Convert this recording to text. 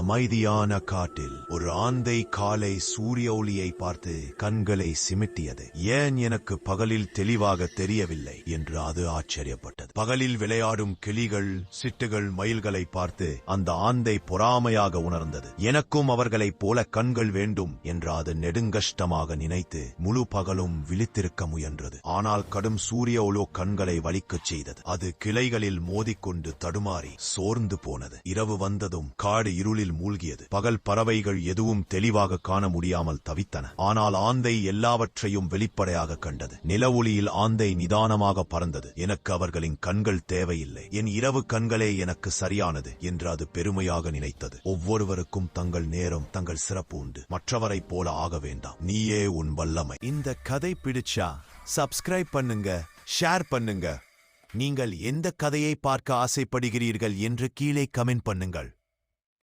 அமைதியான காட்டில் ஒரு ஆந்தை காலை சூரிய ஒளியை பார்த்து கண்களை சிமிட்டியது. ஏன் எனக்கு பகலில் தெளிவாக தெரியவில்லை? என்று அது ஆச்சரியப்பட்டது. பகலில் விளையாடும் கிளிகள் சிட்டுகள் மயில்களை பார்த்து அந்த ஆந்தை பொறாமையாக உணர்ந்தது. எனக்கும் அவர்களைப் போல கண்கள் வேண்டும் என்று அது நெடுங்கஷ்டமாக நினைத்து முழு பகலும் விழித்திருக்க முயன்றது. ஆனால் கடும் சூரிய ஒளோ கண்களை வலிக்கச் செய்தது. அது கிளைகளில் மோதிக்கொண்டு தடுமாறி சோர்ந்து போனது. இரவு வந்ததும் காடு இருளில் மூழ்கியது. பகல் பறவைகள் எதுவும் தெளிவாக காண முடியாமல் தவித்தன. ஆனால் ஆந்தை எல்லாவற்றையும் வெளிப்படையாக கண்டது. நில ஒளியில் ஆந்தை நிதானமாக பறந்தது. எனக்கு அவர்களின் கண்கள் தேவையில்லை. என் இரவு கண்களே எனக்கு சரியானது என்று அது பெருமையாக நினைத்தது. ஒவ்வொருவருக்கும் தங்கள் நேரம் தங்கள் சிறப்பு உண்டு. மற்றவரைப் போல ஆக வேண்டாம். நீயே உன் வல்லமை. இந்த கதை பிடிச்சா சப்ஸ்கிரைப் பண்ணுங்க ஷேர் பண்ணுங்க. நீங்கள் எந்த கதையை பார்க்க ஆசைப்படுகிறீர்கள் என்று கீழே கமெண்ட் பண்ணுங்கள்.